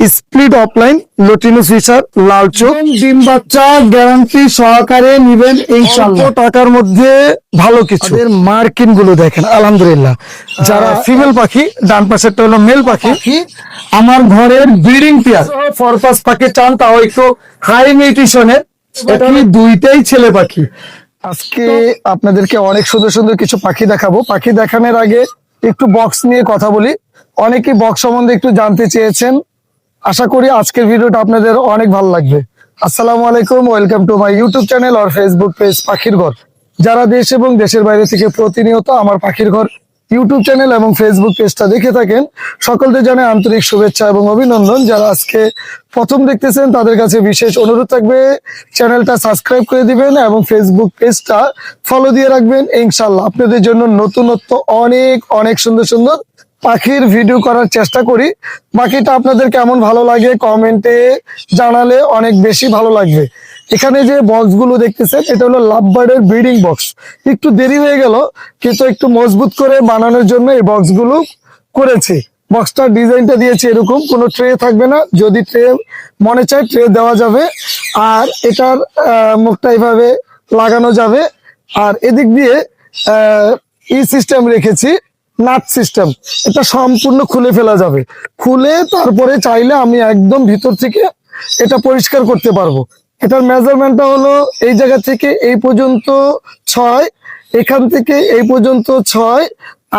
Split opaline lutino Fischer লাল চোখ। ডিম বাচ্চা গ্যারান্টি সহকারে নিবেন এই ইনশাআল্লাহ টাকার মধ্যে ভালো কিছু। এর মার্কিনগুলো দেখেন আলহামদুলিল্লাহ। যারা ফিমেল পাখি ডান পাশেরটা হলো মেল পাখি আমার ঘরের ব্রিডিং পেয়ার। ফরপাস পাখি চান তাও একটু হাই নিউট্রিশনের। এটা আমি দুইটাই ছেলে পাখি। আজকে আপনাদেরকে অনেক সুন্দর সুন্দর কিছু পাখি দেখাবো। পাখি দেখানোর আগে একটু বক্স নিয়ে কথা বলি। অনেকেই বক্স সম্বন্ধে একটু জানতে চেয়েছেন। আশা করি আজকের ভিডিওটা আপনাদের অনেক ভালো লাগবে। আসসালামু আলাইকুম, welcome to my YouTube channel R Facebook page পাখির ঘর। যারা দেশ এবং দেশের বাইরে থেকে প্রতিনিয়ত আমার পাখির ঘর ইউটিউব চ্যানেল এবং ফেসবুক পেজটা দেখে থাকেন সকলকে জানাই আন্তরিক শুভেচ্ছা এবং অভিনন্দন। যারা আজকে প্রথম দেখতেছেন, তাদের কাছে বিশেষ অনুরোধ থাকবে, চ্যানেলটা সাবস্ক্রাইব করে দিবেন এবং ফেসবুক পেজটা ফলো দিয়ে রাখবেন। ইনশাল্লাহ আপনাদের জন্য নতুনত্ব অনেক অনেক সুন্দর সুন্দর পাখির ভিডিও করার চেষ্টা করি। বাকিটা আপনাদের কেমন ভালো লাগে কমেন্টে জানালে অনেক বেশি ভালো লাগবে। এখানে যে বক্সগুলো দেখতেছেন, এটা হলো লাভবার্ডের ব্রিডিং বক্স একটু দেরি হয়ে গেল, কিন্তু একটু মজবুত করে বানানোর জন্য এই বক্সগুলো করেছি। বক্সটার ডিজাইনটা দিয়েছি এরকম, কোনো ট্রে থাকবে না। যদি ট্রে মনে চায় ট্রে দেওয়া যাবে। আর এটার মুখটা এইভাবে লাগানো যাবে। আর এদিক দিয়ে ই সিস্টেম রেখেছি। Nut system. এটা সম্পূর্ণ খুলে ফেলা যাবে। খুলে তারপরে চাইলে আমি একদম ভিতর থেকে এটা পরিষ্কার করতে পারব। এটার মেজারমেন্টটা হলো এই জায়গা থেকে এই পর্যন্ত ছয়, এখান থেকে এই পর্যন্ত ছয়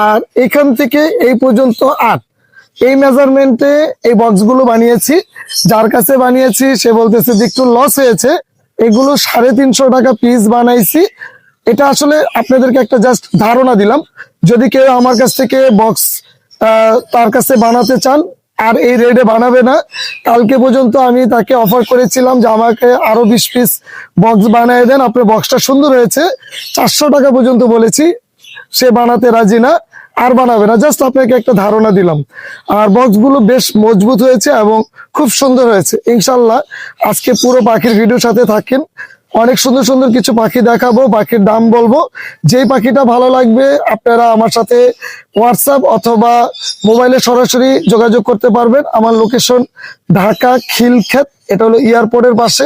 আর এখান থেকে এই পর্যন্ত আট। এই মেজারমেন্টে এই বক্সগুলো বানিয়েছি। যার কাছে বানিয়েছি, সে বলতেছে যে একটু লস হয়েছে। এগুলো সাড়ে তিনশো টাকা পিস বানাইছি। এটা আসলে আপনাদেরকে একটা জাস্ট ধারণা দিলাম। যদি কেউ আমার কাছ থেকে বক্স তার কাছে বানাতে চান, আর এই রেডে বানাবে না, কালকে পর্যন্ত আমি তাকে অফার করেছিলাম যে আমাকে আরও বিশ পিস বক্স বানিয়ে দেন। আপনার বক্সটা সুন্দর হয়েছে, চারশো টাকা পর্যন্ত বলেছি, সে বানাতে রাজি না, আর বানাবে না। জাস্ট আপনাকে একটা ধারণা দিলাম। আর বক্সগুলো বেশ মজবুত হয়েছে এবং খুব সুন্দর হয়েছে। ইনশাল্লাহ আজকে পুরো পাখির ভিডিওর সাথে থাকেন। অনেক সুন্দর সুন্দর কিছু পাখি দেখাবো, পাখির দাম বলব। যেই পাখিটা ভালো লাগবে, আপনারা আমার সাথে হোয়াটসঅ্যাপ অথবা মোবাইলে সরাসরি যোগাযোগ করতে পারবেন। আমার লোকেশন ঢাকা খিলক্ষেত, এটা হলো এয়ারপোর্টের পাশে।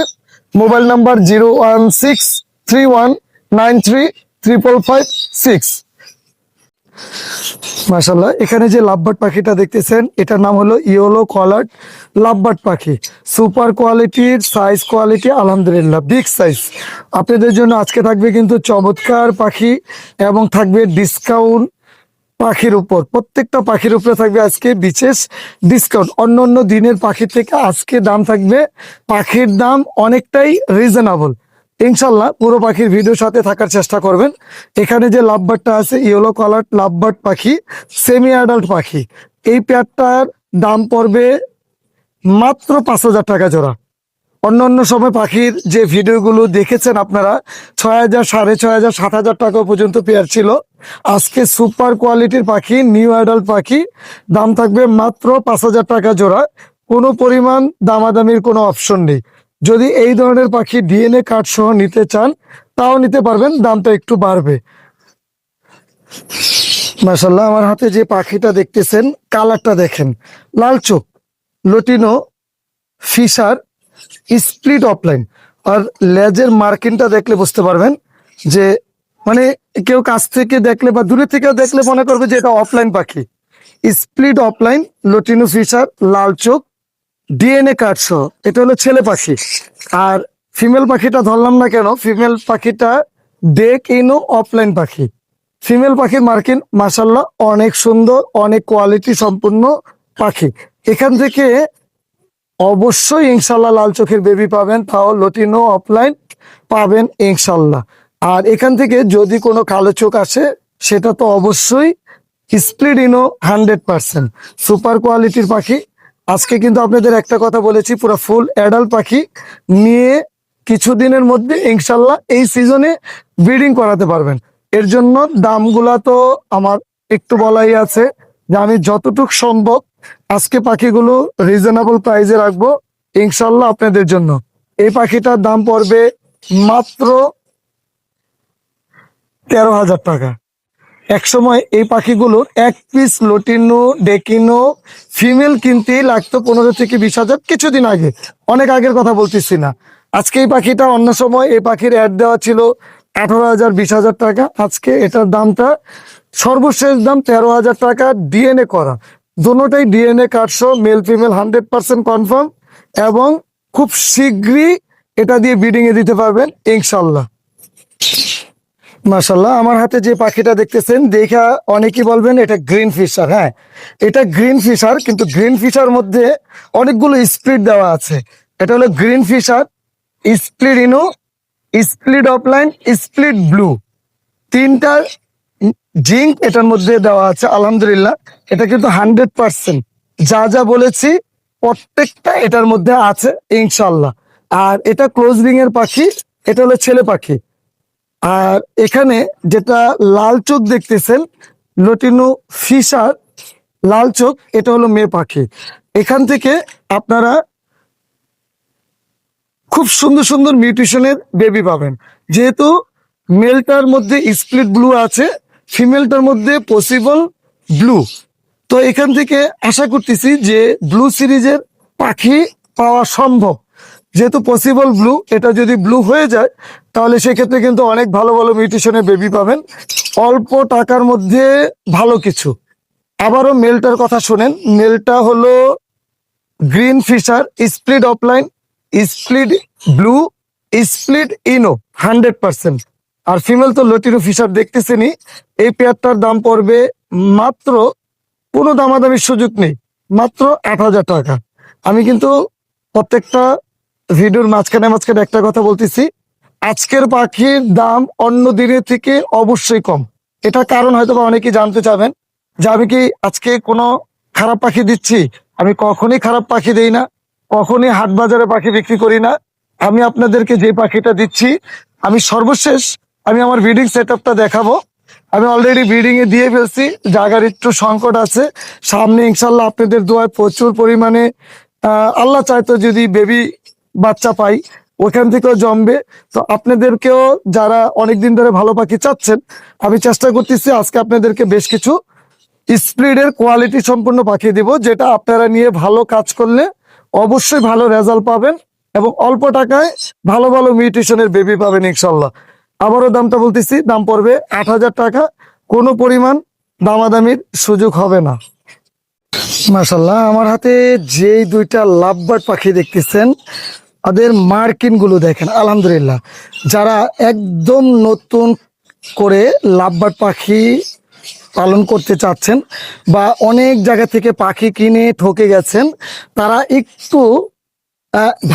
Mobile number zero one six three one nine three triple five six. মাশাল্লাহ এখানে যে লাভবার্ড পাখিটা দেখতেছেন, এটার নাম হলো ইয়েলো কলার লাভবার্ড পাখি। সুপার কোয়ালিটির, সাইজ কোয়ালিটি, আলহামদুলিল্লাহ, বিগ সাইজ। আপনাদের জন্য আজকে থাকবে কিন্তু চমৎকার পাখি এবং থাকবে ডিসকাউন্ট পাখির উপর। প্রত্যেকটা পাখির উপরে থাকবে আজকে বিশেষ ডিসকাউন্ট। অন্য অন্য দিনের পাখির থেকে আজকে দাম থাকবে পাখির দাম অনেকটাই রিজনেবল ইনশাল্লাহ পুরো পাখির ভিডিওর সাথে থাকার চেষ্টা করবেন। এখানে যে লাভবার্ডটা আছে ইয়েলো কালার লাভবার্ড পাখি সেমি অ্যাডাল্ট পাখি, এই পেয়ারটার দাম পড়বে মাত্র পাঁচ হাজার টাকা জোড়া। অন্য অন্য সময় পাখির যে ভিডিওগুলো দেখেছেন আপনারা, ছয় হাজার, সাড়ে ছয় হাজার, সাত হাজার টাকা পর্যন্ত পেয়ার ছিল। আজকে সুপার কোয়ালিটির পাখি নিউ অ্যাডাল্ট পাখি, দাম থাকবে মাত্র পাঁচ হাজার টাকা জোড়া। কোনো পরিমাণ দামাদামির কোনো অপশন নেই। যদি এই ধরনের পাখি ডিএনএ কার্ড সহ নিতে চান, তাও নিতে পারবেন, দামটা একটু বাড়বে। মাসাল্লাহ আমার হাতে যে পাখিটা দেখতেছেন, কালারটা দেখেন। লাল চোখ, লটিনো, ফিশার, স্প্লিট অফলাইন। আর লেজের মার্কিনটা দেখলে বুঝতে পারবেন যে মানে কেউ কাছ থেকে দেখলে বা দূরে থেকেও দেখলে মনে করবে যে এটা অফলাইন পাখি। স্প্লিট অফলাইন, লটিনো, ফিশার, লাল চোখ ডিএনএ সহ এটা হলো ছেলে পাখি। আর ফিমেল পাখিটা ধরলাম না কেন ফিমেল পাখিটা ডেক ইনো অফলাইন পাখি। ফিমেল পাখির মার্কিন মাসাল্লাহ অনেক সুন্দর, অনেক কোয়ালিটি সম্পূর্ণ পাখি। এখান থেকে অবশ্যই ইনশাল্লাহ লাল চোখের বেবি পাবেন, তাও লটিনো অফলাইন পাবেন ইনশাল্লাহ আর এখান থেকে যদি কোনো কালো চোখ আসে, সেটা তো অবশ্যই split ino hundred percent super কোয়ালিটির পাখি আজকে কিন্তু আপনাদের একটা কথা বলেছি, পুরো ফুল অ্যাডাল্ট পাখি নিয়ে কিছুদিনের মধ্যে ইনশাল্লাহ এই সিজনে ব্রিডিং করাতে পারবেন। এর জন্য দামগুলা তো আমার একটু বলাই আছে যে আমি যতটুক সম্ভব আজকে পাখিগুলো রিজনেবল প্রাইসে রাখব ইনশাল্লাহ আপনাদের জন্য। এই পাখিটার দাম পড়বে মাত্র তেরো হাজার টাকা। একসময় এই পাখিগুলোর এক পিস লটিনো, ডেকিনো ফিমেল কিনতেই লাগতো পনেরো থেকে বিশ হাজার কিছুদিন আগে। অনেক আগের কথা বলতেছি না। আজকে এই পাখিটা অন্য সময় এই পাখির অ্যাড দেওয়া ছিল আঠারো হাজার, বিশ হাজার টাকা। আজকে এটার দামটা সর্বশেষ দাম তেরো হাজার টাকা ডিএনএ করা। দুটোটাই DNA কার্ডসহ male female hundred percent confirm এবং খুব শীঘ্রই এটা দিয়ে বিডিংয়ে দিতে পারবেন, ইনশাল্লাহ। মাশাল্লাহ আমার হাতে যে পাখিটা দেখতেছেন, দেখা অনেকেই বলবেন এটা গ্রিন ফিশার হ্যাঁ। এটা গ্রিন ফিশার, কিন্তু গ্রিন ফিশার মধ্যে অনেকগুলো স্প্লিট দেওয়া আছে। এটা হলো green Fischer, split ino, split opaline, split blue. তিনটা জিঙ্ক এটার মধ্যে দেওয়া আছে, আলহামদুলিল্লাহ। এটা কিন্তু হান্ড্রেড পার্সেন্ট। যা যা বলেছি, প্রত্যেকটা এটার মধ্যে আছে ইনশাল্লাহ আর এটা ক্লোজ রিং এর পাখি, এটা হলো ছেলে পাখি। আর এখানে যেটা লাল চোখ দেখতেছেন, লটিনো ফিশার, লাল চোখ, এটা হলো মেয়ে পাখি। এখান থেকে আপনারা খুব সুন্দর সুন্দর মিউটেশনের বেবি পাবেন। যেহেতু মেলটার মধ্যে স্প্লিট ব্লু আছে, ফিমেলটার মধ্যে পসিবল ব্লু। তো এখান থেকে আশা করতেছি যে ব্লু সিরিজের পাখি পাওয়া সম্ভব। যেহেতু পসিবল ব্লু এটা যদি ব্লু হয়ে যায়, তাহলে সেক্ষেত্রে কিন্তু অনেক ভালো ভালো মিউটেশনের বেবি পাবেন। অল্প টাকার মধ্যে ভালো কিছু। আবারও মেলটার কথা শোনেন। মেলটা হলো green Fischer split opaline split blue split ino hundred percent আর ফিমেল তো লটিনো ফিশার দেখতেছেনি এই পেয়ারটার দাম পড়বে মাত্র কোনো দামাদামির সুযোগ নেই। মাত্র আট হাজার টাকা। আমি কিন্তু প্রত্যেকটা ভিডিওর মাঝখানে মাঝখানে একটা কথা বলতেছি। আজকের পাখির দাম অন্য দিনের থেকে অবশ্যই কম। এটা কারণ হয়তো বা অনেকেই জানতে চাবেন যে আমি কি আজকে কোনো খারাপ পাখি দিচ্ছি? আমি কখনই খারাপ পাখি দেই না, কখনই হাট বাজারে পাখি বিক্রি করি না। আমি আপনাদেরকে যে পাখিটা দিচ্ছি, আমি সর্বশেষ আমি আমার ব্রিডিং সেট আপটা দেখাবো। আমি অলরেডি ব্রিডিং এ দিয়ে ফেলছি, জায়গার একটু সংকট আছে। সামনে ইনশাল্লাহ আপনাদের দোয়ায় প্রচুর পরিমাণে আল্লাহ চাইতো যদি বেবি বাচ্চা পাই, ওখান থেকেও জমবে। তো আপনাদেরকেও যারা অনেকদিন ধরে ভালো পাখি চাচ্ছেন, আমি চেষ্টা করতেছি আজকে আপনাদেরকে বেশ কিছু স্প্রিডের কোয়ালিটি সম্পূর্ণ পাঠিয়ে দিব, যেটা আপনারা নিয়ে ভালো কাজ করলে অবশ্যই ভালো রেজাল্ট পাবেন এবং অল্প টাকায় ভালো ভালো মিউটেশনের বেবি পাবেন ইনশাল্লাহ আবারও দামটা বলতেছি, দাম পড়বে আট হাজার টাকা। কোনো পরিমাণ দামাদামির সুযোগ হবে না। মাসাল্লাহ আমার হাতে যেই দুইটা লাভবার্ড পাখি দেখতেছেন তাদের মার্কিনগুলো দেখেন, আলহামদুলিল্লাহ। যারা একদম নতুন করে লাভবার্ড পাখি পালন করতে চাচ্ছেন বা অনেক জায়গা থেকে পাখি কিনে ঠকে গেছেন, তারা একটু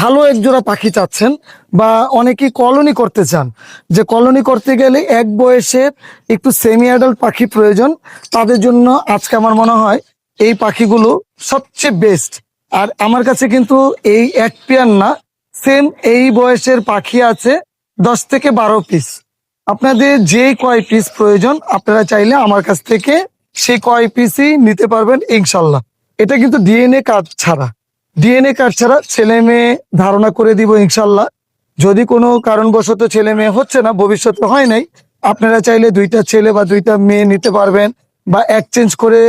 ভালো এক জোড়া পাখি চাচ্ছেন বা অনেকেই কলোনি করতে চান। যে কলোনি করতে গেলে এক বয়সের একটু সেমি অ্যাডাল্ট পাখি প্রয়োজন। তাদের জন্য আজকে আমার মনে হয় এই পাখিগুলো সবচেয়ে বেস্ট আর আমার কাছে কিন্তু এই এক পেয়ার না সেম এই বয়সের পাখি আছে দশ থেকে বারো পিস আপনাদের যে কয় পিস প্রয়োজন, আপনারা চাইলে আমার কাছ থেকে সেই কয় পিসই নিতে পারবেন ইনশাল্লাহ। এটা কিন্তু ডিএনএ কার্ড ছাড়া। ডিএনএ কার্ড ছাড়া ছেলে মেয়ে ধারণা করে দিব ইনশাল্লাহ। যদি কোনো কারণবশত ছেলে মেয়ে হচ্ছে না, ভবিষ্যতে হয় নাই, আপনারা চাইলে দুইটা ছেলে বা দুইটা মেয়ে নিতে পারবেন বা এক্সচেঞ্জ করে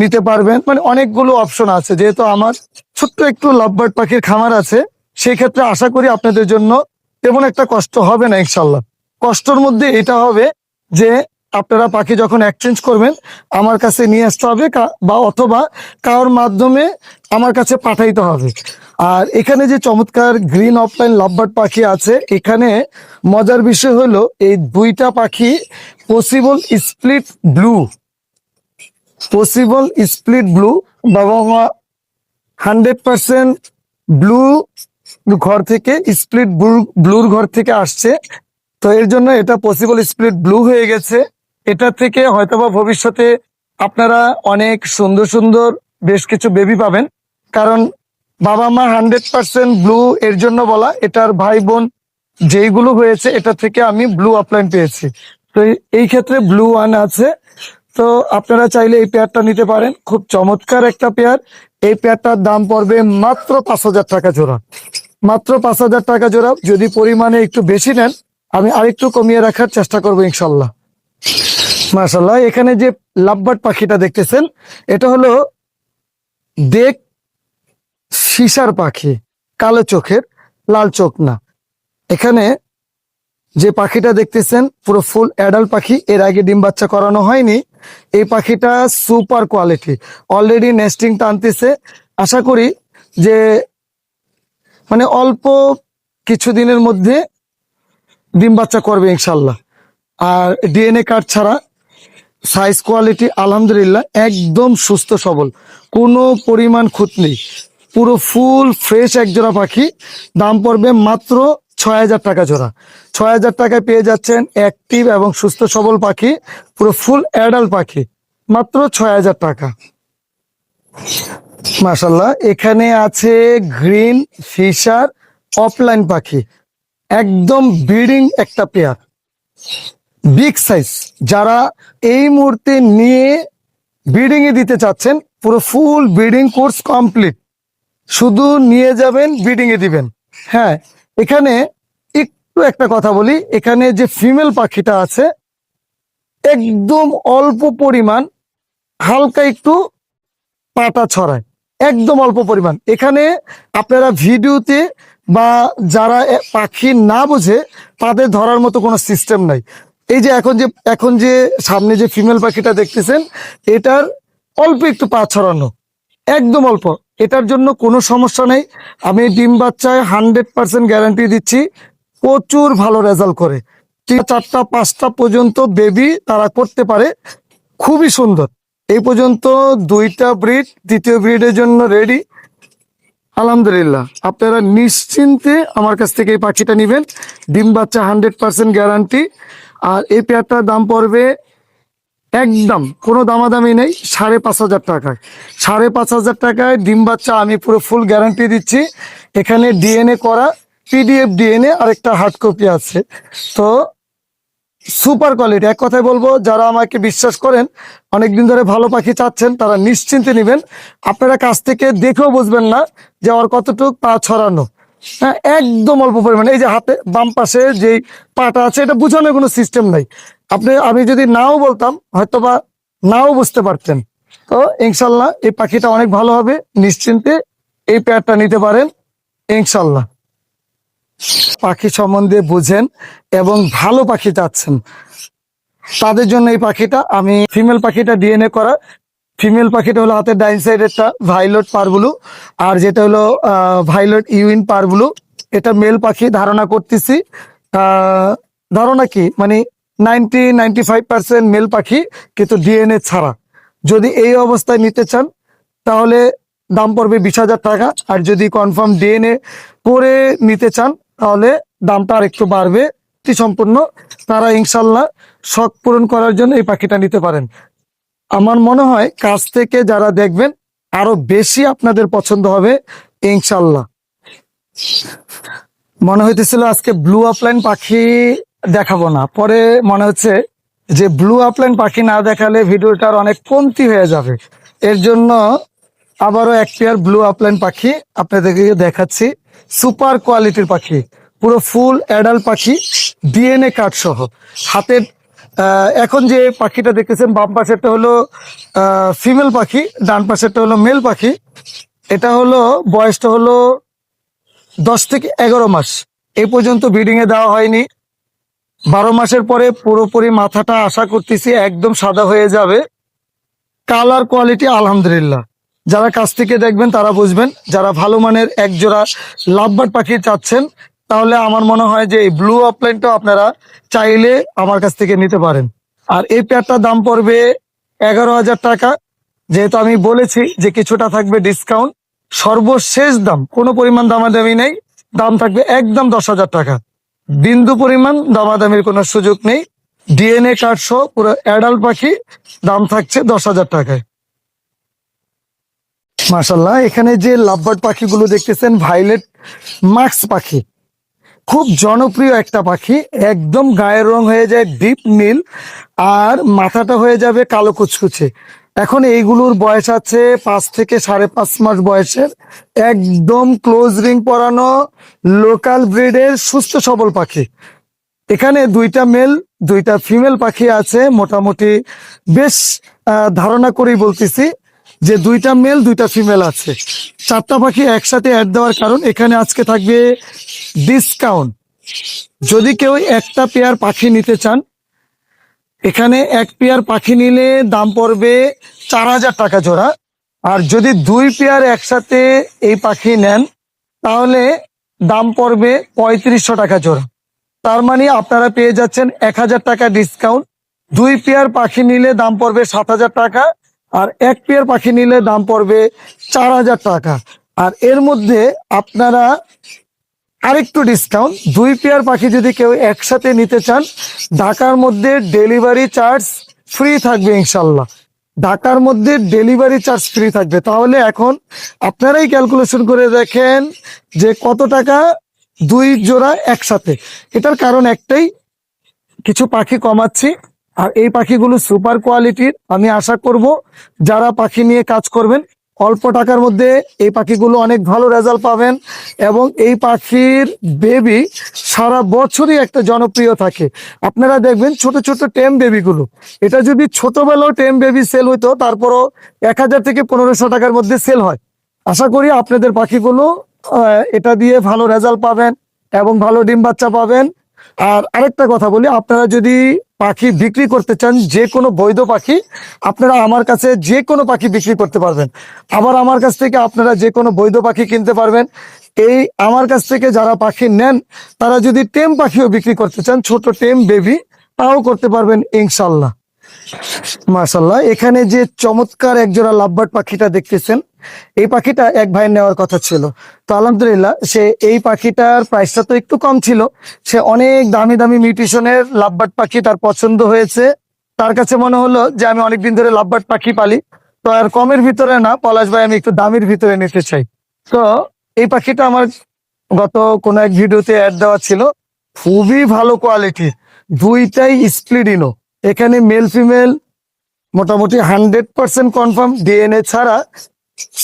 নিতে পারবেন। মানে অনেকগুলো অপশন আছে। যেহেতু আমার ছোট্ট একটু লাভবার্ড পাখির খামার আছে সেই ক্ষেত্রে আশা করি আপনাদের জন্য তেমন একটা কষ্ট হবে না, ইনশাল্লাহ। কষ্টর মধ্যে এটা হবে যে আপনারা পাখি যখন এক্সচেঞ্জ করবেন, আমার কাছে নিয়ে আসতে হবে বা অথবা কারোর মাধ্যমে আমার কাছে পাঠাইতে হবে। আর এখানে যে চমৎকার গ্রিন অফলাইন লাভবার্ড পাখি আছে, এখানে মজার বিষয় হলো এই দুইটা পাখি possible split blue possible split blue বাবা হান্ড্রেড পার্সেন্ট ব্লু ঘর থেকে স্প্লিট ব্লুর ঘর থেকে আসছে। তো এর জন্য এটা পসিবল স্প্লিট ব্লু হয়ে গেছে। এটা থেকে হয়তোবা ভবিষ্যতে আপনারা অনেক সুন্দর সুন্দর বেশ কিছু বেবি পাবেন। কারণ বাবা মা হান্ড্রেড পার্সেন্ট ব্লু এর জন্য বলা, এটার ভাই বোন যেইগুলো হয়েছে, এটা থেকে আমি ব্লু আপলাইন পেয়েছি। তো এই- ক্ষেত্রে ব্লু ওয়ান আছে। তো আপনারা চাইলে এই পেয়ারটা নিতে পারেন। খুব চমৎকার একটা পেয়ার এই পেয়ারটার দাম পড়বে মাত্র পাঁচ হাজার টাকা জোড়া। মাত্র পাঁচ হাজার টাকা জোড়া। যদি পরিমাণে একটু বেশি নেন, আমি আরেকটু কমিয়ে রাখার চেষ্টা করব ইনশাল্লাহ। মাশাল্লাহ, এখানে যে লাভবার্ড পাখিটা দেখতেছেন, এটা হলো দেখ সিসার পাখি, কালো চোখের, লাল চোখ না। এখানে যে পাখিটা দেখতেছেন, পুরো ফুল অ্যাডাল্ট পাখি, এর আগে ডিম বাচ্চা করানো হয়নি। এই পাখিটা সুপার কোয়ালিটি, অলরেডি নেস্টিং টানতেছে আশা করি যে মানে অল্প কিছুদিনের মধ্যে ডিম বাচ্চা করবে ইনশাল্লাহ আর ডিএনএ কার্ড ছাড়া সাইজ, কোয়ালিটি আলহামদুলিল্লাহ একদম সুস্থ সবল। কোনো পরিমাণ খুঁত নেই। পুরো ফুল, ফ্রেশ এক জোড়া পাখি। দাম পড়বে মাত্র ছয় হাজার টাকা জোড়া। ছয় হাজার টাকায় পেয়ে যাচ্ছেন অ্যাক্টিভ এবং সুস্থ সবল পাখি, পুরো ফুল অ্যাডাল্ট পাখি। মাত্র ছয় হাজার টাকা। মাশাল্লাহ এখানে আছে গ্রিন ফিশার অফলাইন পাখি। একদম ব্রিডিং একটা পেয়ার। Big size. যারা এই মুহূর্তে নিয়ে ব্রিডিং এ দিতে চাচ্ছেন, পুরো ফুল ব্রিডিং কোর্স কমপ্লিট। শুধু নিয়ে যাবেন, ব্রিডিং এ দিবেন। হ্যাঁ এখানে একটু একটা কথা বলি। এখানে যে ফিমেল পাখিটা আছে, একদম অল্প পরিমাণ, হালকা একটু পাটা ছড়ায়। একদম অল্প পরিমাণ। এখানে আপনারা ভিডিওতে বা যারা পাখি না বোঝে, তাদের ধরার মতো কোনো সিস্টেম নাই। এই যে এখন যে এখন যে সামনে যে ফিমেল পাখিটা দেখতেছেন, এটার অল্প একটু পা ছড়ানো। একদম অল্প। এটার জন্য কোনো সমস্যা নেই। আমি ডিম বাচ্চায় হান্ড্রেড পার্সেন্ট গ্যারান্টি দিচ্ছি, প্রচুর ভালো রেজাল্ট করে। চারটা, পাঁচটা পর্যন্ত বেবি তারা করতে পারে। খুবই সুন্দর। এই পর্যন্ত দুইটা ব্রিড দ্বিতীয় ব্রিডের জন্য রেডি আলহামদুলিল্লাহ, আপনারা নিশ্চিন্তে আমার কাছ থেকে এই পাখিটা নেবেন। ডিম বাচ্চা হান্ড্রেড পার্সেন্ট গ্যারান্টি আর এই পেয়ারটার দাম পড়বে একদম, কোনো দামাদামি নেই, সাড়ে পাঁচ হাজার টাকায়। সাড়ে পাঁচ হাজার টাকায় ডিম বাচ্চা আমি পুরো ফুল গ্যারান্টি দিচ্ছি। এখানে ডিএনএ করা পিডিএফ ডিএনএ আর একটা হার্ড কপি আছে। তো সুপার কোয়ালিটি। এক কথায় বলব, যারা আমাকে বিশ্বাস করেন, অনেকদিন ধরে ভালো পাখি চাচ্ছেন, তারা নিশ্চিন্তে নেবেন। আপনারা কাছ থেকে দেখেও বুঝবেন না যে আমার কতটুকু পা ছড়ানো। হ্যাঁ একদম অল্প পরিমাণে। এই যে হাতে বাম পাশে যেই পাটা আছে, এটা বোঝানোর কোনো সিস্টেম নাই। আপনি, আমি যদি নাও বলতাম হয়তো বা নাও বুঝতে পারতেন। তো ইনশাল্লাহ এই পাখিটা অনেক ভালো হবে। নিশ্চিন্তে এই প্যাডটা নিতে পারেন, ইনশাল্লাহ। পাখি সম্বন্ধে বুঝেন এবং ভালো পাখি চাচ্ছেন। তাদের জন্য এই পাখিটা আমি ফিমেল পাখিটা ডিএনএ করা। ফিমেল পাখিটা হলো হাতের ডাইন সাইডেরটা ভাইলট পারবুলু আর যেটা হলো ভাইলট ইউইন পারবুলু এটা মেল পাখি ধারণা করতেছি। ধারণা কি? মানে ninety ninety five percent male পাখি কিন্তু ডিএনএ ছাড়া। যদি এই অবস্থায় নিতে চান, তাহলে দাম পড়বে বিশ হাজার টাকা। আর যদি কনফার্ম ডিএনএ করে নিতে চান তাহলে দামটা আর একটু বাড়বে। সম্পূর্ণ তারা ইনশাল্লাহ শখ পূরণ করার জন্য এই পাখিটা নিতে পারেন। আমার মনে হয় কাছ থেকে যারা দেখবেন, আরও বেশি আপনাদের পছন্দ হবে ইনশাল্লাহ। মনে হইতেছিল আজকে ব্লু আপলাইন পাখি দেখাবো না। পরে মনে হচ্ছে যে ব্লু আপলাইন পাখি না দেখালে ভিডিওটার অনেক কমতি হয়ে যাবে। এর জন্য আবারও এক পেয়ার ব্লু আপলাইন পাখি আপনাদেরকে দেখাচ্ছি। সুপার কোয়ালিটির পাখি, পুরো ফুল অ্যাডাল্ট পাখি, ডিএনএ কার্ড সহ। হাতের এখন যে পাখিটা দেখতেছেন, বাম পাশেরটা হলো ফিমেল পাখি, ডান পাশেরটা হলো মেল পাখি। এটা হলো, বয়সটা হলো দশ থেকে এগারো মাস। এই পর্যন্ত ব্রিডিং এ দেওয়া হয়নি। বারো মাসের পরে পুরোপুরি মাথাটা আশা করতেছি একদম সাদা হয়ে যাবে। কালার কোয়ালিটি আলহামদুলিল্লাহ। যারা কাছ থেকে দেখবেন তারা বুঝবেন, যারা ভালো মানের এক জোড়া লাভবার্ড পাখি চাচ্ছেন, তাহলে আমার মনে হয় যে এই ব্লু আপলাইনটা আপনারা চাইলে আমার কাছ থেকে নিতে পারেন। আর এই পেয়ারটার দাম পড়বে এগারো হাজার টাকা। যেহেতু আমি বলেছি যে কিছুটা থাকবে ডিসকাউন্ট সর্বশেষ দাম, কোনো পরিমাণ দামাদামি নেই, দাম থাকবে একদম দশ হাজার টাকা। বিন্দু পরিমাণ দামাদামির কোনো সুযোগ নেই। ডিএনএ কার্ড সহ পুরো অ্যাডাল্ট পাখি দাম থাকছে দশ হাজার টাকায়। মাশাল্লাহ এখানে যে লাভবার্ড পাখিগুলো দেখতেছেন ভাইলেট মাক্স পাখি। খুব জনপ্রিয় একটা পাখি, একদম গায়ের রং হয়ে যায় ডিপ নীল, আর মাথাটা হয়ে যাবে কালো কুচকুচে। এখন এইগুলোর বয়স আছে পাঁচ থেকে সাড়ে পাঁচ মাস বয়সের। একদম ক্লোজ রিং পরানো, লোকাল ব্রিডের সুস্থ সবল পাখি। এখানে দুইটা মেল, দুইটা ফিমেল পাখি আছে, মোটামুটি বেশ ধারণা করেই বলতেছি। যে দুইটা মেল দুইটা ফিমেল আছে। চারটা পাখি একসাথে অ্যাড দেওয়ার কারণ এখানে আজকে থাকবে ডিসকাউন্ট যদি কেউ একটা পেয়ার পাখি নিতে চান, এখানে এক পেয়ার পাখি নিলে দাম পড়বে চার হাজার টাকা জোড়া। আর যদি দুই পেয়ার একসাথে এই পাখি নেন, তাহলে দাম পড়বে পঁয়ত্রিশশো টাকা জোড়া। তার মানে আপনারা পেয়ে যাচ্ছেন এক হাজার টাকা ডিসকাউন্ট দুই পেয়ার পাখি নিলে দাম পড়বে সাত হাজার টাকা আর এক পেয়ার পাখি নিলে দাম পড়বে চার হাজার টাকা। আর এর মধ্যে আপনারা আরেকটু ডিসকাউন্ট দুই পেয়ার পাখি যদি কেউ একসাথে নিতে চান, ঢাকার মধ্যে ডেলিভারি চার্জ ফ্রি থাকবে ইনশাল্লাহ। ঢাকার মধ্যে ডেলিভারি চার্জ ফ্রি থাকবে। তাহলে এখন আপনারাই ক্যালকুলেশন করে দেখেন যে কত টাকা দুই জোড়া একসাথে। এটার কারণ একটাই, কিছু পাখি কমাচ্ছি। আর এই পাখিগুলো সুপার কোয়ালিটির আমি আশা করব যারা পাখি নিয়ে কাজ করবেন, অল্প টাকার মধ্যে এই পাখিগুলো অনেক ভালো রেজাল্ট পাবেন এবং এই পাখির বেবি সারা বছরই একটা জনপ্রিয় থাকে। আপনারা দেখবেন ছোট ছোট টেম বেবিগুলো এটা যদি ছোটবেলাও টেম বেবি সেল হইতো, তারপরও এক হাজার থেকে পনেরোশো টাকার মধ্যে সেল হয়। আশা করি আপনাদের পাখিগুলো এটা দিয়ে ভালো রেজাল্ট পাবেন এবং ভালো ডিম বাচ্চা পাবেন। আর আরেকটা কথা বলি, আপনারা যদি পাখি বিক্রি করতে চান যে কোনো বৈধ পাখি, আপনারা আমার কাছে যে কোনো পাখি বিক্রি করতে পারবেন। আবার আমার কাছ থেকে আপনারা যে কোনো বৈধ পাখি কিনতে পারবেন। এই আমার কাছ থেকে যারা পাখি নেন, তারা যদি টেম পাখিও বিক্রি করতে চান, ছোট টেম বেবি, তাও করতে পারবেন ইনশাল্লাহ। মাশাল্লাহ এখানে যে চমৎকার একজোড়া লাভবার্ড পাখিটা দেখতেছেন, এই পাখিটা এক ভাই নেওয়ার কথা ছিল। তো আলহামদুলিল্লাহ, সে এই পাখিটার প্রাইসটা তো একটু কম ছিল। সে অনেক দামি দামি মিউটিশনের লাভবার্ড পাখি তার পছন্দ হয়েছে। তার কাছে মনে হলো যে আমি অনেকদিন ধরে লাভবার্ড পাখি পালি। তো আর কমের ভিতরে না, পলাশ ভাই, আমি একটু দামির ভিতরে নিতে চাই। তো এই পাখিটা আমার গত কোন এক ভিডিওতে অ্যাড দেওয়া ছিল, খুবই ভালো কোয়ালিটি দুইটাই স্প্লিডিনো এখানে মেল ফিমেল মোটামুটি হান্ড্রেড পার্সেন্ট কনফার্ম ডিএনএ ছাড়া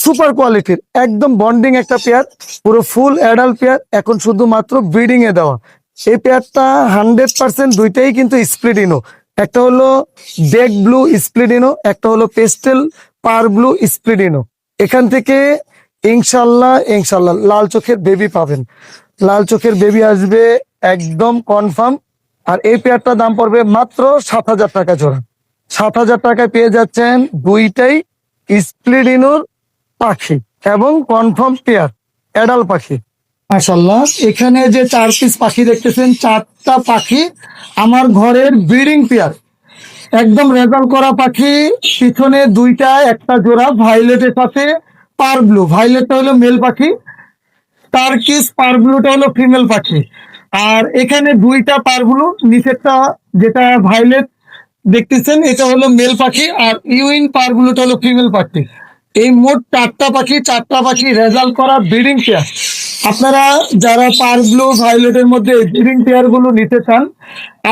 সুপার কোয়ালিটির একদম বন্ডিং একটা পেয়ার পুরো ফুল অ্যাডাল্ট পেয়ার এখন শুধুমাত্র ব্রিডিং এ দেওয়া। এই পেয়ারটা হান্ড্রেড পার্সেন্ট দুইটাই কিন্তু স্প্লিডিনো একটা হলো ডেক ব্লু স্প্লিডিনো একটা হলো পেস্টেল পার ব্লু স্প্লিডিনো এখান থেকে ইনশাল্লাহ ইনশাল্লাহ, লাল চোখের বেবি পাবেন। লাল চোখের বেবি আসবে একদম কনফার্ম আর এই পেয়ারটার দাম পড়বে মাত্র সাত হাজার টাকা জোড়া। সাত হাজার টাকায় পেয়ে যাচ্ছেন দুইটাই স্প্লিডিনোর পাখি এবং কনফার্ম পেয়ার, অ্যাডাল পাখি। মাশাল্লাহ এখানে যে চার পিস পাখি দেখতেছেন, চারটা পাখি আমার ঘরের ব্রিডিং পেয়ার। একদম রেজাল্ট করা পাখি, পিছনে দুইটা, একটা জোড়া ভাইলেটের সাথে পার ব্লু। ভাইলেটটা হলো মেল পাখি, তার কিস পার ব্লুটা হলো ফিমেল পাখি। আর এখানে দুইটা পার ব্লু নিচেরটা যেটা ভাইলেট দেখতেছেন, এটা হলো মেল পাখি আর ইউইন পার ব্লুটা হলো ফিমেল পাখি। এই মোট চারটা পাখি চারটা পাখি রেজাল্ট করা ব্রিডিং পেয়ার আপনারা যারা পার ব্লু ভাইলেটের মধ্যে ব্রিডিং পেয়ারগুলো নিতে চান,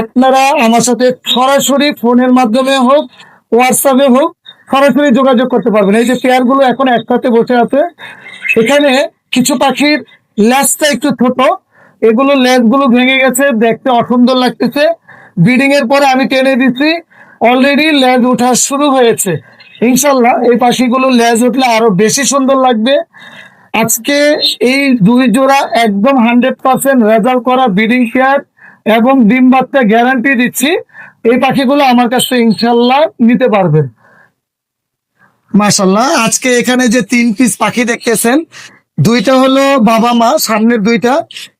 আপনারা আমার সাথে সরাসরি ফোনের মাধ্যমে হোক, হোয়াটসঅ্যাপে হোক, সরাসরি যোগাযোগ করতে পারবেন। এই যে পেয়ারগুলো এখন একসাথে বসে আছে, এখানে কিছু পাখির ল্যাসটা একটু ছোট এগুলো ল্যাসগুলো ভেঙে গেছে, দেখতে অসুন্দর লাগতেছে। ব্রিডিং এর পরে আমি টেনে দিচ্ছি অলরেডি লেজ ওঠা শুরু হয়েছে। ইনশাল্লাহ এই পাখিগুলো লেজ উঠলে আরও বেশি সুন্দর লাগবে। আজকে এই দুই জোড়া একদম হান্ড্রেড পার্সেন্ট রেজাল্ট করা ব্রিডিং পেয়ার এবং ডিম বাচ্চা গ্যারান্টি দিচ্ছি। এই পাখিগুলো আমার কাছে ইনশাল্লাহ নিতে পারবেন। মাশাল্লাহ, আজকে এখানে যে তিন পিস পাখি দেখতেছেন, দুইটা হলো বাবা মা, সামনের দুইটা।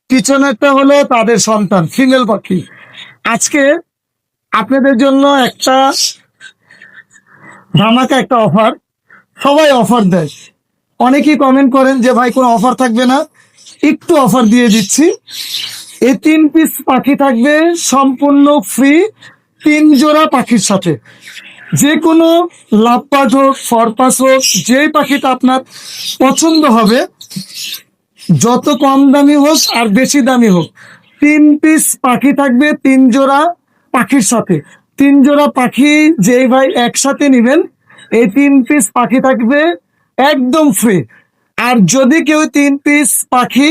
পিছনেরটা হলো তাদের সন্তান ফিমেল পাখি। আজকে আপনাদের জন্য একটা ধামাকা একটা অফার সবাই অফার দেয়। অনেকেই কমেন্ট করেন যে, ভাই, কোনো অফার থাকবে না। একটু অফার দিয়ে দিচ্ছি। এই তিন পিস পাখি থাকবে, সম্পূর্ণ ফ্রি তিন জোড়া পাখির সাথে। যে কোনো লাভপাট হোক, ফরপাস হোক, যেই পাখিটা আপনার পছন্দ হবে যত কম দামি হোক আর বেশি দামি হোক, তিন পিস পাখি থাকবে, তিন জোড়া পাখির সাথে। তিন জোড়া পাখি যেই ভাই একসাথে নিবেন, এই তিন পিস পাখি থাকবে একদম ফ্রি আর যদি কেউ তিন পিস পাখি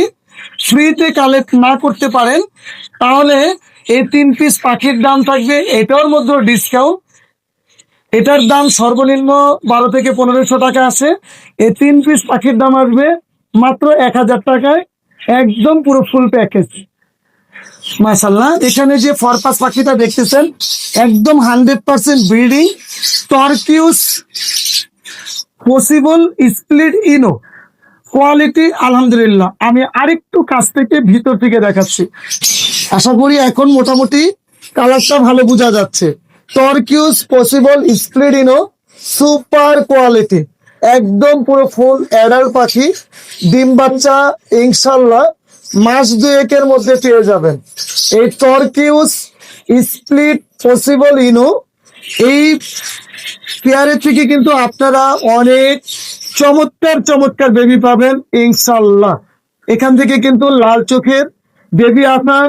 ফ্রিতে কালেক্ট না করতে পারেন, তাহলে এই তিন পিস পাখির দাম থাকবে, এটার মধ্যে ডিসকাউন্ট এটার দাম সর্বনিম্ন বারো থেকে পনেরোশো টাকা আছে। এই তিন পিস পাখির দাম আসবে মাত্র এক হাজার টাকায় একদম পুরো ফুল প্যাকেজ মাসাল্লাহ এখানে যে ফরপাস পাখিটা দেখতেছেন, একদম hundred percent breeding turquoise possible split ino quality আলহামদুলিল্লাহ। আমি আরেকটু কাছ থেকে ভিতর থেকে দেখাচ্ছি। আশা করি এখন মোটামুটি কালারটা ভালো বোঝা যাচ্ছে। Turquoise possible split ino super quality একদম পুরো ফুল অ্যাডাল্ট পাখি, ডিম বাচ্চা, ইনশাল্লাহ মাস দুয়েকের মধ্যে পেয়ে যাবেন। এই টর্কিউস স্প্লিট পসিবল ইনো, এই পেয়ারের থেকে কিন্তু আপনারা অনেক চমৎকার চমৎকার বেবি পাবেন, ইনশাল্লাহ। এখান থেকে কিন্তু লাল চোখের বেবি আসার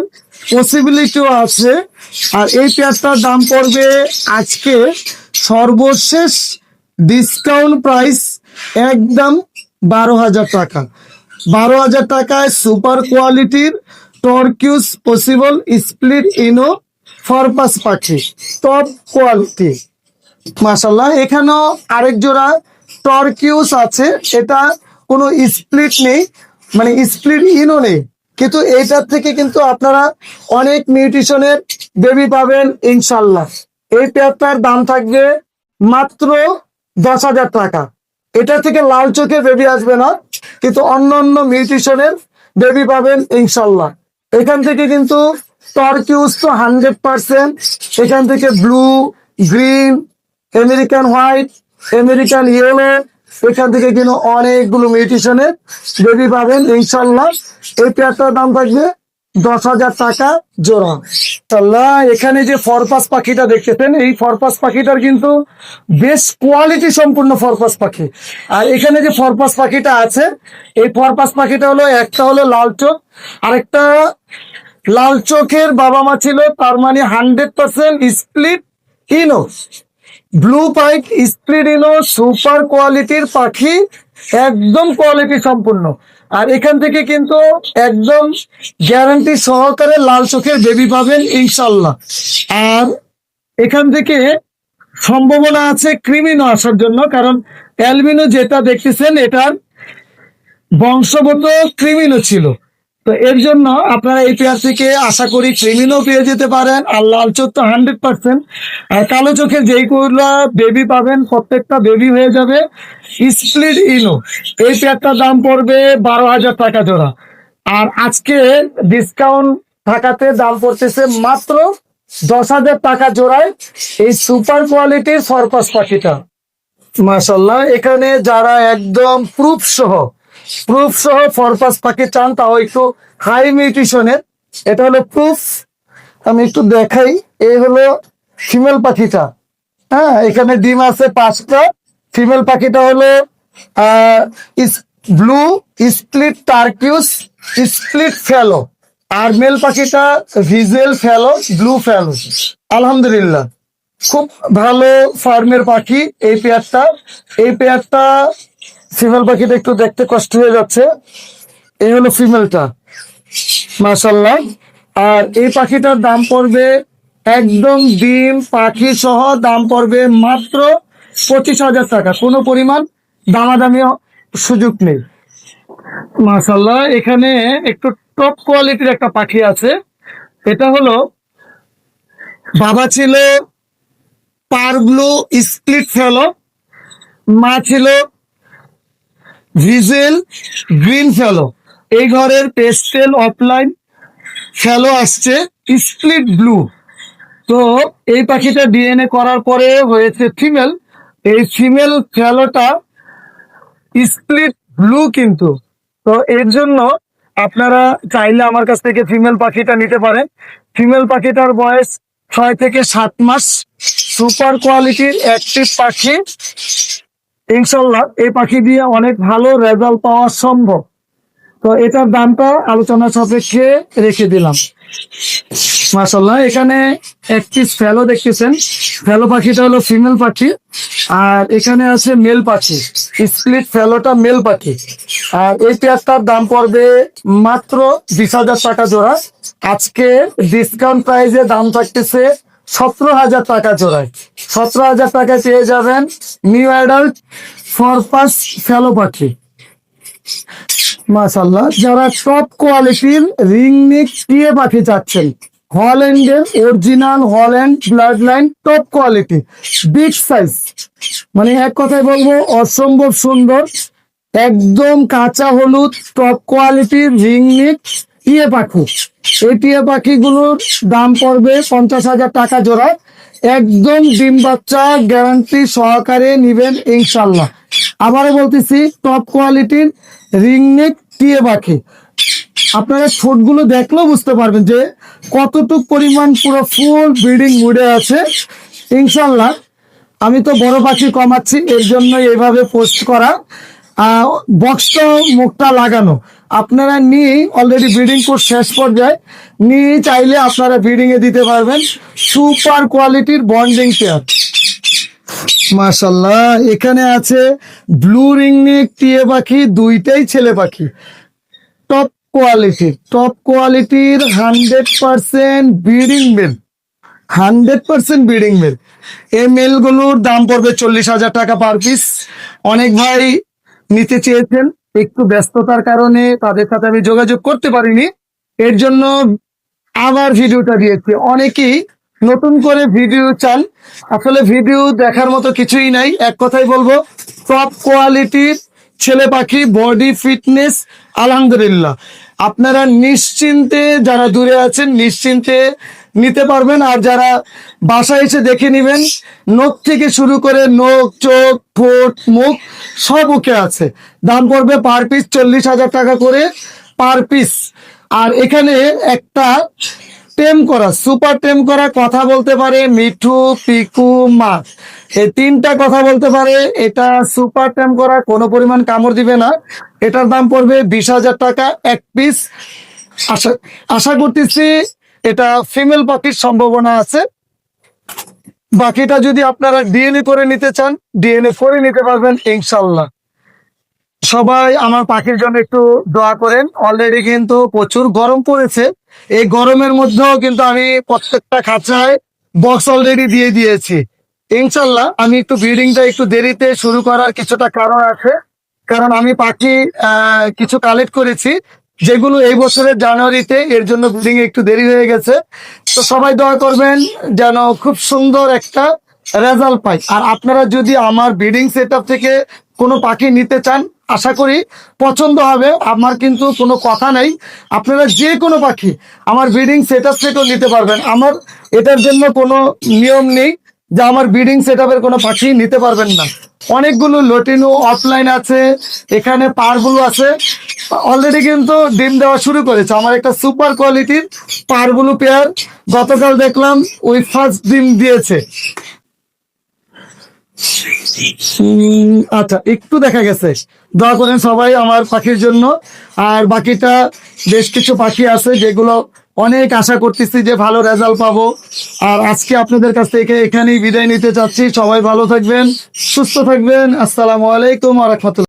পসিবিলিটিও আছে। আর এই পেয়ারটার দাম পড়বে আজকে সর্বশেষ ডিসকাউন্ট প্রাইস একদম বারো হাজার টাকা। বারো হাজার টাকায় সুপার কোয়ালিটির টর্কিউস পসিবল স্প্লিট ইনো ফরপাস পাখি। টপ কোয়ালিটি মাসাল্লাহ এখানেও আরেক জোড়া টর্কিউস আছে। এটা কোনো স্প্লিট নেই মানে স্প্লিট ইনও নেই। কিন্তু এইটার থেকে কিন্তু আপনারা অনেক নিউট্রিশনের বেবি পাবেন ইনশাল্লাহ এই পেয়ারটার দাম থাকবে মাত্র দশ হাজার টাকা। এটা থেকে লাল চোখের বেবি আসবে না, কিন্তু অন্য অন্য নিউট্রিশনের বেবি পাবেন ইনশাল্লাহ। এখান থেকে কিন্তু টর্কিউস তো হান্ড্রেড পার্সেন্ট এখান থেকে blue green American white American yellow এখান থেকে কিন্তু অনেকগুলো মিউটিশনের বেবি পাবেন ইনশাল্লাহ। এই পেয়ারটার দাম থাকবে দশ হাজার টাকা জোড়া। ইনশাল্লাহ এখানে যে ফরপাস পাখিটা দেখতেছেন, এই ফরপাস পাখিটার কিন্তু বেশ কোয়ালিটি সম্পূর্ণ ফরপাস পাখি। আর এখানে যে ফরপাস পাখিটা আছে, এই ফরপাস পাখিটা হলো, একটা হলো লাল চোখ, আরেকটা লাল চোখের বাবা মা ছিল, তার মানে hundred percent split ino blue পাইক স্প্লিডিনো সুপার কোয়ালিটির পাখি। একদম কোয়ালিটি সম্পূর্ণ। আর এখান থেকে কিন্তু একদম গ্যারান্টি সহকারে লাল চোখের বেবি পাবেন ইনশাল্লাহ। আর এখান থেকে সম্ভাবনা আছে ক্রিমিনো আসার জন্য, কারণ অ্যালবিনো যেটা দেখতেছেন, এটার বংশগত ক্রিমিনো ছিল। তো এর জন্য আপনারা এই পেয়ার থেকে আশা করি ক্রিমিনও পেয়ে যেতে পারেন। আর লাল চোখ তো হান্ড্রেড পার্সেন্ট আর কালো চোখের যেইগুলো বেবি পাবেন, প্রত্যেকটা বেবি হয়ে যাবে স্প্লিট ইনো এই পেয়ারটার দাম পড়বে বারো হাজার টাকা জোড়া। আর আজকে ডিসকাউন্ট থাকাতে দাম পড়তেছে মাত্র দশ হাজার টাকা জোড়ায় এই সুপার কোয়ালিটির ফরপাস পাখিটা। মাশাল্লাহ এখানে যারা একদম প্রুফ সহ প্রুফ সহ ফরপাস পাখি চান, তাও একটু হাই নিউট্রিশনের এটা হলো প্রুফ আমি একটু দেখাই। এই হলো ফিমেল পাখিটা। হ্যাঁ এখানে ডিম আছে পাঁচটা। ফিমেল পাখিটা হলো blue split turquoise split fallow আর মেল পাখিটা ভিজেল ফেলো ব্লু ফেলো আলহামদুলিল্লাহ। খুব ভালো ফার্মের পাখি এই পেয়ারটা। এই পেয়ারটা ফিমেল পাখিটা একটু দেখতে কষ্ট হয়ে যাচ্ছে। এই হলো ফিমেলটা। মাশাল্লাহ আর এই পাখিটার দাম পড়বে একদম ডিম, পাখি সহ দাম পড়বে মাত্র পঁচিশ হাজার টাকা। কোনো পরিমাণ দামাদামি সুযোগ নেই। মাশাল্লাহ এখানে একটু টপ কোয়ালিটির একটা পাখি আছে। এটা হলো বাবা ছিল পারব্লু স্প্লিট ফেলো, মা ছিল ভিজেল গ্রিন ফেলো এই ঘরের পেস্টেল অফলাইন ফেলো আসছে স্প্লিট ব্লু তো এই পাখিটা ডিএনএ করার পরে হয়েছে ফিমেল এই ফিমেল ফেলোটা স্প্লিট ব্লু কিন্তু। তো এর জন্য আপনারা চাইলে আমার কাছ থেকে ফিমেল পাখিটা নিতে পারেন। ফিমেল পাখিটার বয়স ছয় থেকে সাত মাস। সুপার কোয়ালিটির অ্যাক্টিভ পাখি। ইনশাল্লাহ এই পাখি দিয়ে অনেক ভালো রেজাল্ট পাওয়া সম্ভব। তো এটার দামটা আলোচনা সাপেক্ষে রেখে দিলাম। মাসাল্লাহ এখানে এক পিস ফেলো দেখতেছেন। ফেলো পাখিটা হলো ফিমেল পাখি। আর এখানে আছে মেল পাখি। স্প্লিট ফেলোটা মেল পাখি। আর এই পেয়ারটার দাম পড়বে মাত্র বিশ হাজার টাকা জোড়া। আজকে ডিসকাউন্ট প্রাইসে দাম থাকতেছে সতেরো হাজার টাকা জোড়ায়। সতেরো হাজার টাকায় পেয়ে যাবেন নিউ অ্যাডাল্ট ফরপাস ফেলো পাখি। মাশাল্লাহ যারা টপ কোয়ালিটির রিং নেক টিয়ে পাখি চাচ্ছেন হল্যান্ডের original Holland blood line top quality big size মানে এক কথায় বলব, অসম্ভব সুন্দর, একদম কাঁচা হলুদ টপ কোয়ালিটির রিং নেক টিয়ে পাখি। এই টিয়ে পাখিগুলোর দাম পড়বে পঞ্চাশ হাজার টাকা জোড়া একদম ডিম বাচ্চা গ্যারান্টি সহকারে নিবেন ইনশাল্লাহ। আবারও বলতেছি টপ কোয়ালিটির রিং নেক টিয়ে পাখি। আপনারা ঠোঁটগুলো দেখলেও বুঝতে পারবেন যে কতটুক পরিমাণ পুরো ফুল ব্রিডিং মুডে আছে। ইনশাল্লাহ, আমি তো বড় পাখি কমাচ্ছি, এর জন্য এইভাবে পোস্ট করা। বক্সটা মুখটা লাগানো। আপনারা নিয়ে অলরেডি ব্রিডিং কোর্স শেষ পর্যায়ে নিয়ে চাইলে আপনারা ব্রিডিং এ দিতে পারবেন। সুপার কোয়ালিটির বন্ডিং পেয়ার মাশাল্লাহ এখানে আছে ব্লু রিং নেক টিয়ে পাখি, দুইটাই ছেলে পাখি। টপ কোয়ালিটির টপ কোয়ালিটির hundred percent breeding male hundred percent breeding male এই মেলগুলোর দাম পড়বে চল্লিশ হাজার টাকা পার পিস অনেক ভাই নিতে চেয়েছেন। একটু ব্যস্ততার কারণে তাদের সাথে আমি যোগাযোগ করতে পারিনি। এর জন্য আবার ভিডিওটা দিয়েছি। অনেকেই নতুন করে ভিডিও চান। আসলে ভিডিও দেখার মতো কিছুই নাই। এক কথাই বলব টপ কোয়ালিটির ছেলে পাখি বডি ফিটনেস আলহামদুলিল্লাহ। আপনারা নিশ্চিন্তে যারা দূরে আছেন, নিশ্চিন্তে নিতে পারবেন। আর যারা বাসায় এসে দেখে নেবেন, নখ থেকে শুরু করে নখ, চোখ, ঠোঁট, মুখ সব ওকে আছে। দাম পড়বে পার পিস চল্লিশ হাজার টাকা করে পার পিস আর এখানে একটা টেম করা সুপার টেম করা কথা বলতে পারে মিঠু, পিকু মাছ এই তিনটা কথা বলতে পারে। এটা সুপার টেম করা, কোনো পরিমাণ কামড় দিবে না। এটার দাম পড়বে বিশ হাজার টাকা এক পিস আশা আশা করতেছি এটা ফিমেল পাখির সম্ভাবনা আছে। বাকিটা যদি আপনারা ডিএনএ করে নিতে চান ডিএনএ করে নিতে পারবেন ইনশাল্লাহ। সবাই আমার পাখির জন্য একটু দোয়া করেন। অলরেডি কিন্তু প্রচুর গরম পড়েছে। এই গরমের মধ্যেও কিন্তু আমি প্রত্যেকটা খাঁচায় বক্স অলরেডি দিয়ে দিয়েছি। ইনশাল্লাহ আমি একটু ব্রিডিংটা একটু দেরিতে শুরু করার কিছুটা কারণ আছে। কারণ আমি পাখি কিছু কালেক্ট করেছি। যেগুলো এই বছরের জানুয়ারিতে এর জন্য ব্রিডিং একটু দেরি হয়ে গেছে। তো সবাই দয়া করবেন যেন খুব সুন্দর একটা রেজাল্ট পাই। আর আপনারা যদি আমার ব্রিডিং সেট থেকে কোনো পাখি নিতে চান, আশা করি পছন্দ হবে। আমার কিন্তু কোনো কথা নাই। আপনারা যে কোনো পাখি আমার ব্রিডিং সেট থেকেও নিতে পারবেন। আমার এটার জন্য কোনো নিয়ম নেই। যে আমার ব্রিডিং সেট কোনো পাখি নিতে পারবেন না। অনেকগুলো লটিনো অফলাইন আছে, এখানে পারগুলো আছে। অলরেডি কিন্তু ডিম দেওয়া শুরু করেছে। আমার একটা সুপার কোয়ালিটির পারগুলো পেয়ার গতকাল দেখলাম, ওই ফার্স্ট ডিম দিয়েছে। আচ্ছা একটু দেখা গেছে। দোয়া করেন সবাই আমার পাখির জন্য। আর বাকিটা বেশ কিছু পাখি আছে যেগুলো অনেক আশা করতেছি যে ভালো রেজাল্ট পাবো। আর আজকে আপনাদের কাছ থেকে এখানেই বিদায় নিতে চাচ্ছি। সবাই ভালো থাকবেন, সুস্থ থাকবেন। আসসালামু আলাইকুম আ রহমতুল্লাহ।